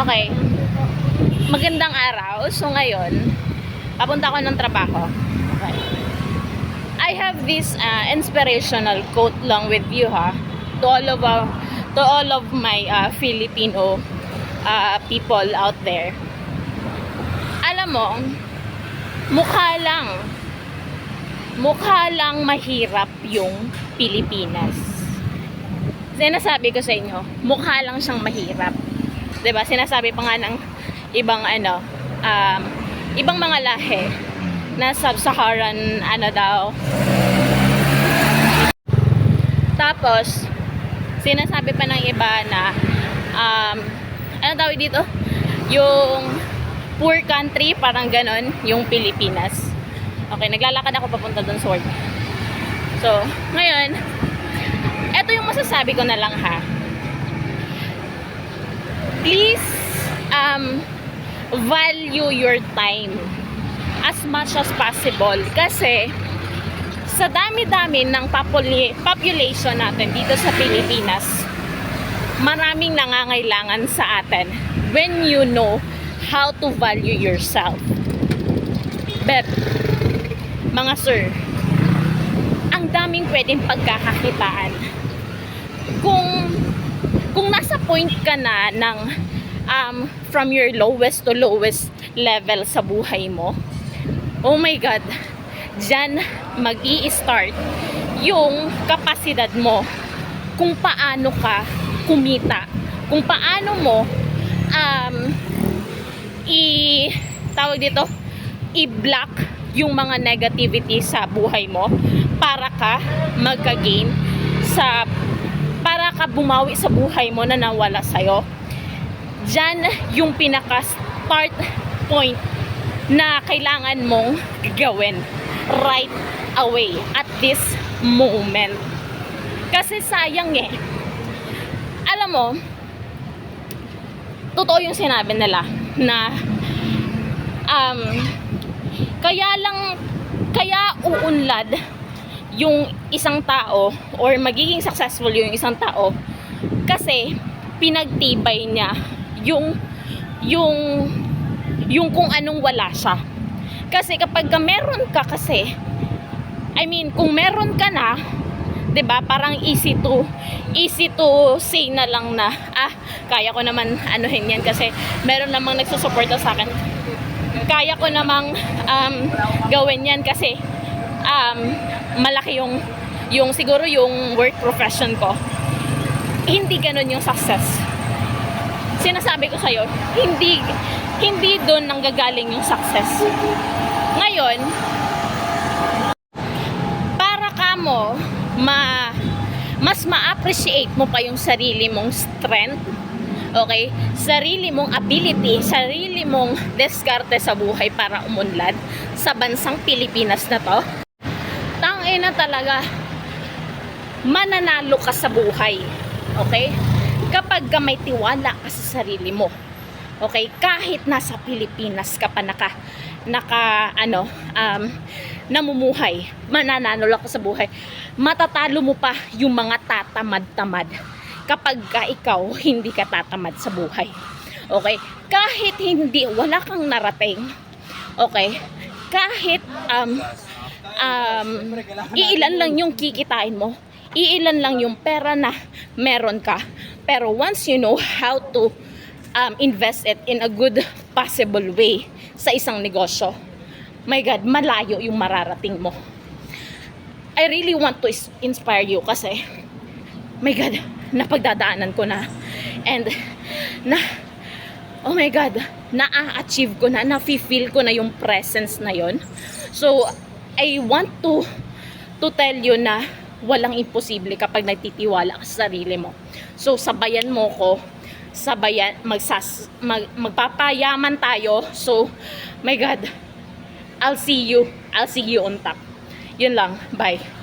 Okay. Magandang araw. So ngayon, papunta ako ng trabaho. Okay. I have this uh, inspirational quote lang with you ha. To all of our, to all of my uh, Filipino uh, people out there. Alam mo, mukha lang mukha lang mahirap yung Pilipinas. Sinasabi ko sa inyo, mukha lang siyang mahirap. Ba? Sinasabi pa nga ng ibang ano, um, ibang mga lahi na sub-Saharan ano daw. Tapos sinasabi pa ng iba na um, ano tawag dito? Yung poor country, parang ganon, yung Pilipinas. Okay, naglalakad ako papunta doon sa. So, ngayon, eto yung masasabi ko na lang ha. Please, um, value your time as much as possible. Kasi, sa dami-dami ng population natin dito sa Pilipinas, maraming nangangailangan sa atin when you know how to value yourself. But, mga sir, ang daming pwedeng pagkakakitaan. Kung point ka na ng um, from your lowest to lowest level sa buhay mo, oh my God, dyan mag start yung kapasidad mo kung paano ka kumita. Kung paano mo um, i tawag dito i-block yung mga negativity sa buhay mo para ka magka-gain sa para ka bumawi sa buhay mo na nawala sa'yo. Diyan yung pinaka-start point na kailangan mong gawin right away at this moment. Kasi sayang eh. Alam mo, totoo yung sinabi nila na um, kaya lang kaya uunlad yung isang tao or magiging successful yung isang tao kasi pinagtibay niya yung yung yung kung anong wala siya. Kasi kapag ka meron ka kasi I mean, kung meron ka na, 'di ba? Parang easy to easy to say na lang na ah, kaya ko naman anuhin yan kasi meron namang nagsusuporta sa akin. Kaya ko namang um, gawin yan kasi um, malaki yung yung siguro yung work profession ko. Hindi ganun yung success. Sinasabi ko sa'yo, hindi hindi doon nanggagaling yung success. Ngayon, para ka mo ma mas ma-appreciate mo pa yung sarili mong strength okay sarili mong ability sarili mong diskarte sa buhay para umunlad sa bansang Pilipinas na to tangina talaga. Mananalo ka sa buhay. Okay? Kapag ka may tiwala ka sa sarili mo. Okay? Kahit nasa Pilipinas ka pa naka naka ano um, namumuhay. Mananalo ka sa buhay. Matatalo mo pa yung mga tatamad-tamad. Kapag ka ikaw hindi ka tatamad sa buhay. Okay? Kahit hindi wala kang narating. Okay? Kahit um, um, iilan lang yung kikitain mo iilan lang yung pera na meron ka pero once you know how to um, invest it in a good possible way sa isang negosyo. My God, malayo yung mararating mo. I really want to inspire you kasi, my God, napagdadaanan ko na. And, na, oh my God, na-achieve ko na, na-feel ko na yung presence na yon. So, I want to, to tell you na walang imposible kapag nagtitiwala ka sa sarili mo. So, sabayan mo ko. Sabayan magsas mag, magpapayaman tayo. So my god I'll see you. I'll see you on top. Yun lang. Bye